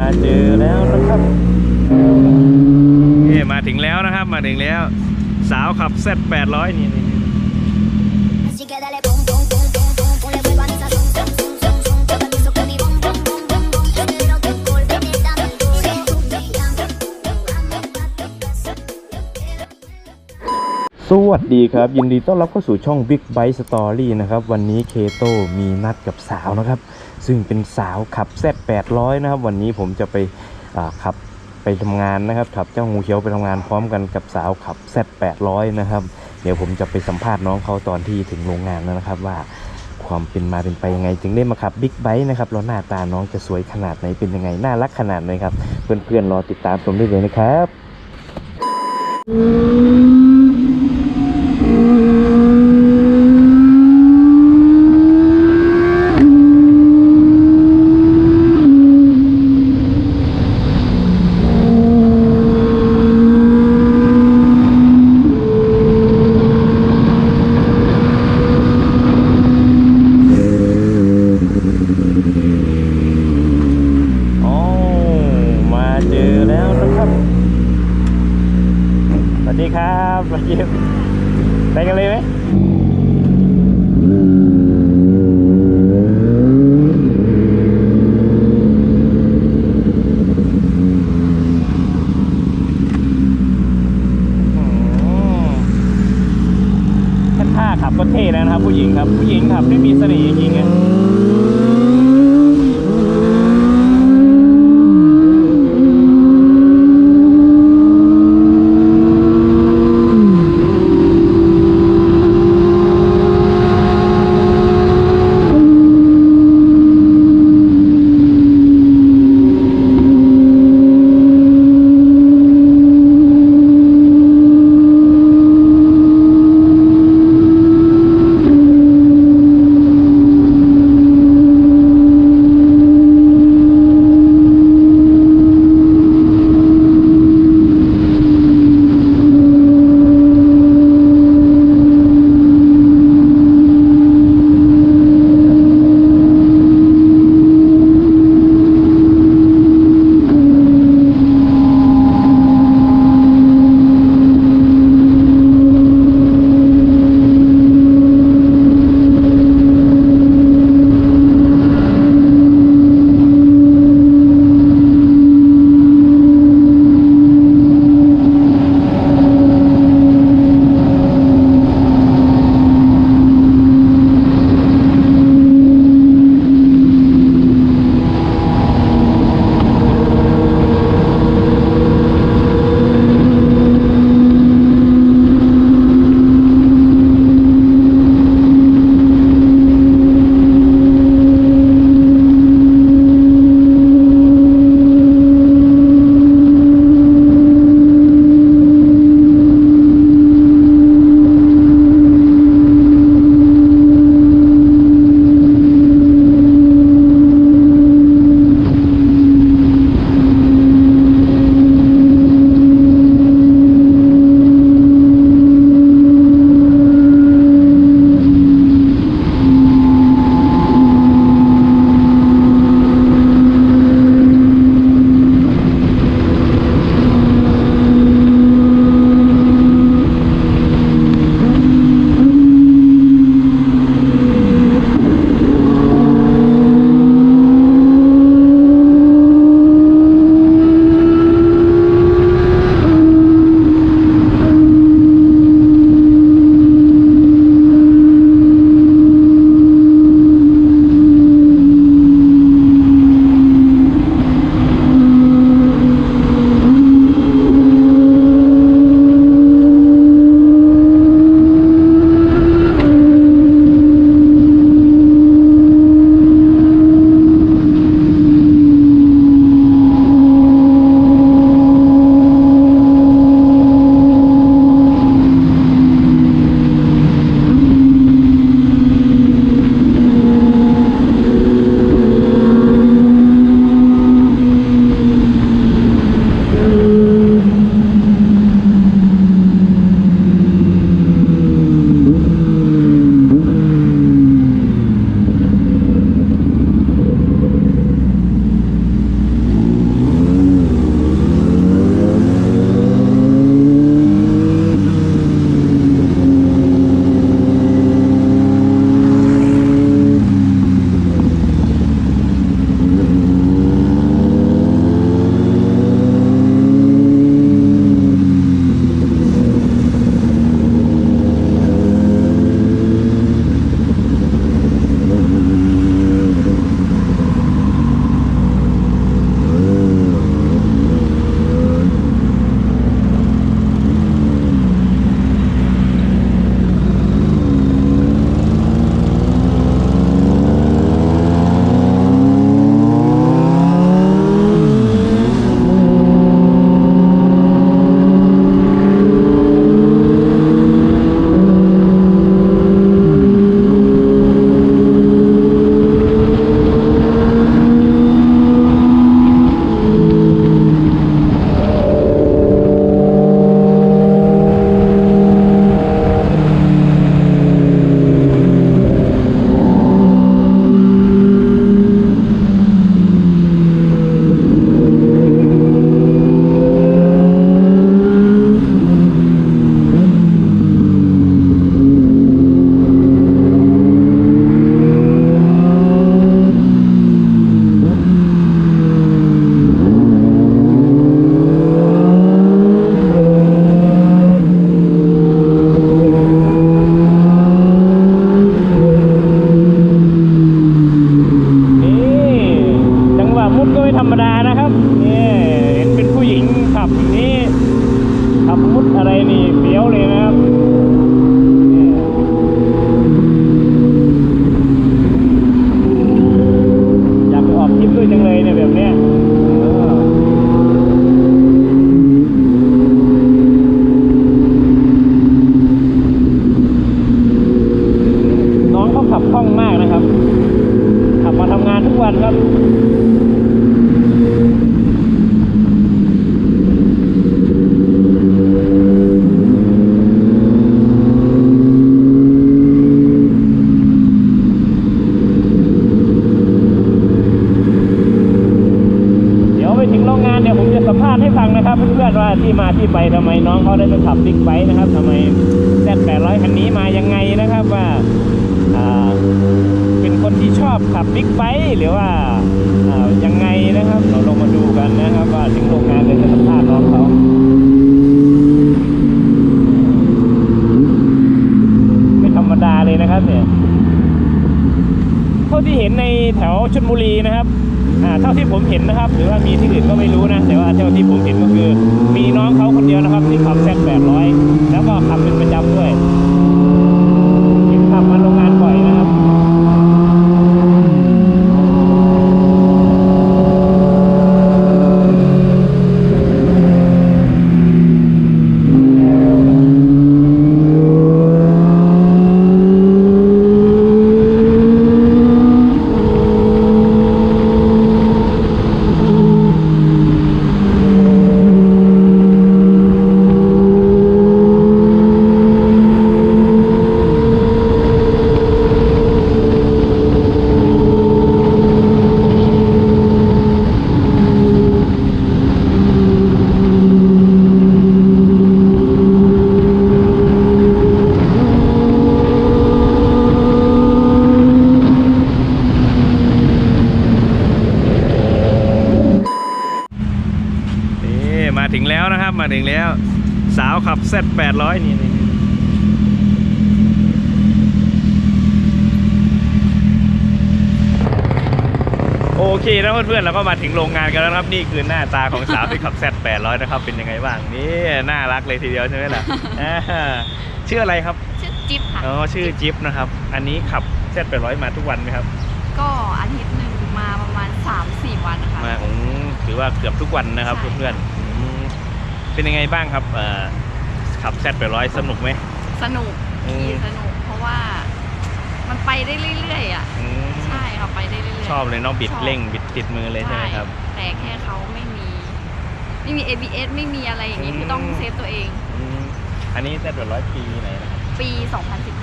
มาเจอแล้วนะครับนี่มาถึงแล้วนะครับมาถึงแล้ว สาวขับเซต800นี่นี่ Así que dale pum pum pum pum pum pum le vuelvan esa zum zum zum zum zum Yo permiso que mi bum bum bum bum bum En el rock and roll ven y dame duro Me llamo Vamos pa' tu casa สวัสดีครับ ยินดีต้อนรับเข้าสู่ช่อง Big Bike Story นะครับ วันนี้เคโตมีนัดกับสาวนะครับ ซึ่งเป็นสาวขับแซด800 นะครับ วันนี้ผมจะไปขับไปทำงานนะครับขับเจ้างูเขียวไปทำงานพร้อมกันกับสาวขับแซด800 นะครับ เดี๋ยวผมจะไปสัมภาษณ์น้องเขาตอนที่ถึงโรงงานแล้วนะครับว่าความเป็นมาเป็นไปยังไงจึงได้มาขับบิ๊กไบค์นะครับแล้วหน้าตาน้องจะสวยขนาดไหนเป็นยังไง น่ารักขนาดไหนครับ เพื่อนๆรอติดตามชมได้เลยนะครับ โอ้มา เจอแล้วนะครับ สวัสดีครับมาเยี่ยมไปกันเลยไหมแค่ท่าขับก็เท่แล้วนะครับ ผู้หญิงครับ ผู้หญิงขับไม่มีเสน่ห์จริงๆ ขับอย่างนี้ขับมุดอะไรนี่เฟี้ยวเลยนะครับอยากไปออกทริปด้วยจังเลยเนี่ยแบบเนี้ยเออน้องเขาขับคล่องมากนะครับ ขับมาทำงานทุกวันครับ เดี๋ยวไปถึงโรงงานเดี๋ยวผมจะสัมภาษณ์ให้ฟังนะ ครับเพื่อนๆว่าที่มาที่ไปทำไมน้องเขาได้มาขับบิ๊กไบค์นะครับทำไมแซดแปดร้อยคันนี้มายังไงนะครับว่าเป็นคนที่ชอบขับบิ๊กไบค์หรือว่าายังไงนะครับ เราลงมาดูกันนะครับ ว่าถึงโรงงานเลยจะสัมภาษณ์น้องเขาไม่ธรรมดาเลยนะครับเนี่ย เท่าที่เห็นในแถวชลบุรีนะครับอ่าเท่าที่ผมเห็นนะครับ หรือว่ามีที่อื่นก็ไม่รู้นะ แต่ว่าเท่าที่ผมเห็นก็คือ มีน้องเขาคนเดียวนะครับที่ขับแซงแปดร้อยแล้วก็ขับเป็นประจำด้วยเห็นขับมาโรงงานบ่อยนะครับ นี่มาถึงแล้วนะครับมาถึงแล้ว สาวขับเซต แปดร้อยนี่นี่โอเคนะเพื่อนๆเราก็มาถึงโรงงานกันแล้วนะครับ นี่คือหน้าตาของสาวที่ขับเซตแปดร้อยนะครับเป็นยังไงบ้างนี่น่ารักเลยทีเดียวใช่ไหมล่ะอ่าชื่ออะไรครับชื่อจิ๊บค่ะอ๋อชื่อจิ๊บนะครับ อันนี้ขับเซตแปดร้อยมาทุกวันไหมครับ ก็อาทิตย์หนึ่งมาประมาณ3-4วันนะคะมาอืมถือว่าเกือบทุกวันนะครับใช่เพื่อนๆอืมเป็นยังไงบ้างครับเอ่อ ขับแซดไปร้อยสนุกไหม สนุกอืม ขี่สนุก เพราะว่า มันไปได้เรื่อยๆอะ อืมใช่ค่ะไปได้เรื่อยๆ ชอบเลยเนาะบิดชอบ เร่งบิดติดมือเลยใช่ไหมครับ แต่แค่เขาไม่มี ไม่มี ABS ไม่มีอะไรอย่างนี้อืม คือต้องเซฟตัวเอง อืมอันนี้แซดไปร้อยปีไหนนะครับปี ปี2015 สองพันสิบ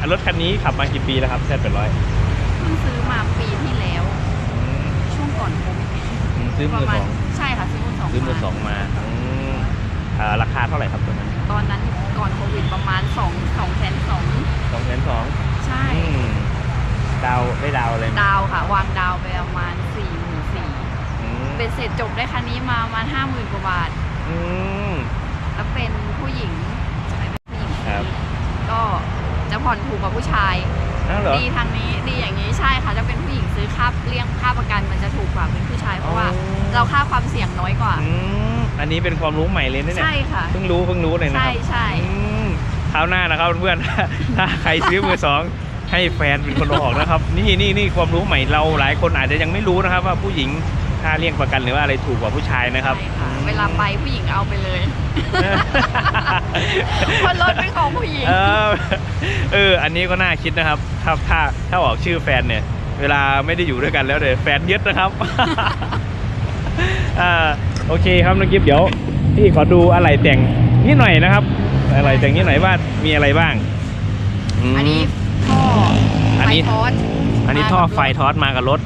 อะรถคันนี้ขับมากี่ปีแล้วครับแซดไปร้อยเพิ่งซื้อมาปีที่แล้ว ช่วงก่อนโควิดซื้อปมือระมาสณอง ใช่ค่ะ ซื้อมือสองซื้อมือสองมาอืม อ่าราคาเท่าไหร่ครับตัวนั้นตอนนั้นก่อนโควิดประมาณ2 2แสนสองสองแสนสองใช่ ดาวได้ดาวเลยไหมดาวค่ะ วางดาวไปประมาณ4ี่หมื่นสี่อืมเป็นเสร็จจบได้คันนี้มาประมาณห้าหมื่นกว่าบาท อืม แล้วเป็นผู้หญิงใช่เป็นผู้หญิงครับ ก็จะผ่อนถูกกว่าผู้ชาย อ้าวเหรอ ดีทางนี้ดีอย่างนี้ใช่ค่ะจะเป็นผู้หญิงซื้อค่า เลี้ยงค่าประกันมันจะถูกกว่าเป็นผู้ชายเพราะว่าอ๋อเราค่าความเสี่ยงน้อยกว่า อืมอันนี้เป็นความรู้ใหม่เลยนะเนี่ยใช่ค่ะ เพิ่งรู้เพิ่งรู้เลยนะคใช่รับใช่ อืมคราวหน้านะครับเพื่อนๆ ถ้าใครซื้อมือสองให้แฟนเป็นคนเอาออกนะครับ นี่นี่นี่ความรู้ใหม่เราหลายคนอาจจะยังไม่รู้นะครับ ว่าผู้หญิงค่าเลี้ยงประกันหรือว่าอะไรถูกกว่าผู้ชายนะครับ ใช่ค่ะเวลาไปผู้หญิงเอาไปเลย เพราะรถเป็นของผู้หญิง เออเออ อันนี้ก็น่าคิดนะครับ ถ้าถ้าถ้าออกชื่อแฟนเนี่ย เวลาไม่ได้อยู่ด้วยกันแล้วเดี๋ยวแฟนยึดนะครับ อ่าโอเคครับน้องกิฟต์เดี๋ยวพี่ขอดูอะไรแต่งนิดหน่อยนะครับ อะไรแต่งนิดหน่อยว่ามีอะไรบ้างมอันนี้ท่ออันไฟนี้ทอสอันนี้ท่อไฟทอสมากับรถ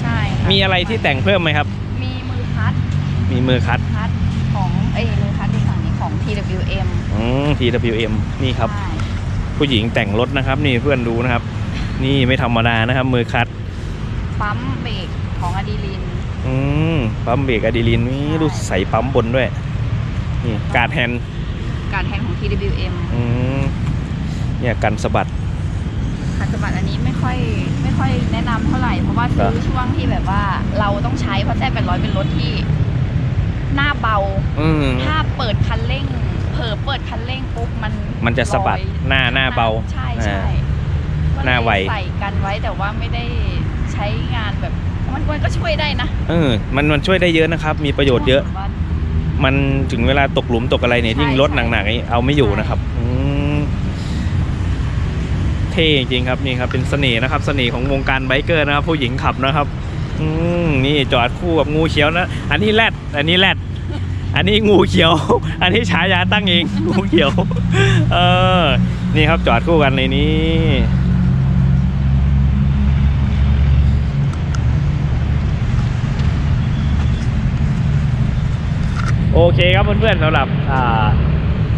ใช่ค่ะมีอะไรที่แต่งเพิ่มไหมครับ มีมือคัด มีมือคัดคัดของเอ้ยมือคัดที่ฝั่งนี้ของ TWM อืม TWM นี่ครับใช่ผู้หญิงแต่งรถนะครับ นี่เพื่อนดูนะครับ นี่ไม่ธรรมดานะครับ มือคัด ปั๊มเบรกของอะดรีลิน อืมปั๊มเบรกอะดรีลินนี่ใช่ ดูใส่ปั๊มบนด้วย นี่การดแฮนด์การแทนของ TWM อืมเนี่ยกันสะบัด คันปัจจุบันอันนี้ไม่ค่อยไม่ค่อยแนะนำเท่าไหร่ เพราะว่าซื้อช่วงที่แบบว่าเราต้องใช้เพราะแซ่เป็นร้อยเป็นรถที่ หน้าเบา อืมถ้าเปิดคันเร่ง เผลอเปิดคันเร่งปุ๊บมันมันจะสะบัดลอยหน้าหน้าเบา ใช่ใช่อ่าหน้าไว ก็เลยใส่กันไว้แต่ว่าไม่ได้ใช้งานแบบมันมันก็ช่วยได้นะเออมันมันช่วยได้เยอะนะครับ มีประโยชน์เยอะว่ามันถึงเวลาตกหลุมตกอะไรเนี่ยใช่ยิ่งรถใช่หนักๆนี่เอาไม่อยู่นะครับอืมเท่จริงๆครับนี่ครับ เป็นเสน่ห์นะครับ เสน่ห์ของวงการไบเกอร์นะครับ ผู้หญิงขับนะครับ อืมนี่จอดคู่กับงูเขียวนะ อันนี้แรดอันนี้แรดอันนี้งูเขียว อันนี้ฉายาตั้งเอง งูเขียว เออ นี่ครับจอดคู่กันในนี้ โอเคครับเพื่อนๆสำหรับอ่า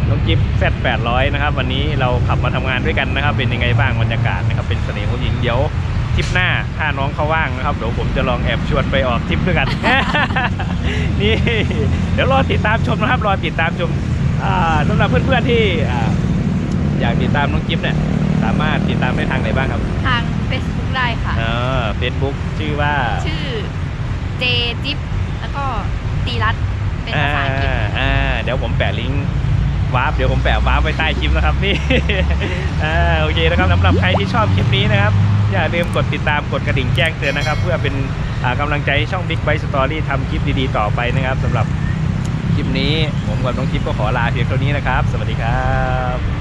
น้องกิฟแซด800นะครับวันนี้เราขับมาทำงานด้วยกันนะครับ เป็นยังไงบ้างบรรยากาศนะครับ เป็นเสน่ห์ของหญิงเดี๋ยวทริปหน้าถ้าน้องเขาว่างนะครับเดี๋ยวผมจะลองแอบชวนไปออกทริปด้วยกัน นี่ เดี๋ยวรอติดตามชมนะครับรอติดตามชมอ่าสำหรับเพื่อนๆที่อ่าอยากติดตามน้องกิฟเนี่ยสามารถติดตามได้ทางไหนบ้างครับ ทาง Facebook ได้ค่ะเออเฟซบุ๊กชื่อว่า ชื่อเจจิ๊บแล้วก็ตีรัตน์ เป็นภาษาอังกฤษอ่าเดี๋ยวผมแปะลิงก์วาร์ปเดี๋ยวผมแปะวาร์ปไว้ใต้คลิปนะครับนี่อ่าโอเคนะครับสำหรับใครที่ชอบคลิปนี้นะครับ อย่าลืมกดติดตามกดกระดิ่งแจ้งเตือนนะครับ เพื่อเป็นกำกำลังใจให้ช่อง Big Bite Story ทำคลิปดีๆ ต่อไปนะครับสำหรับคลิปนี้ผมกับน้องคลิปก็ขอลาเพียงเท่านี้นะครับ สวัสดีครับ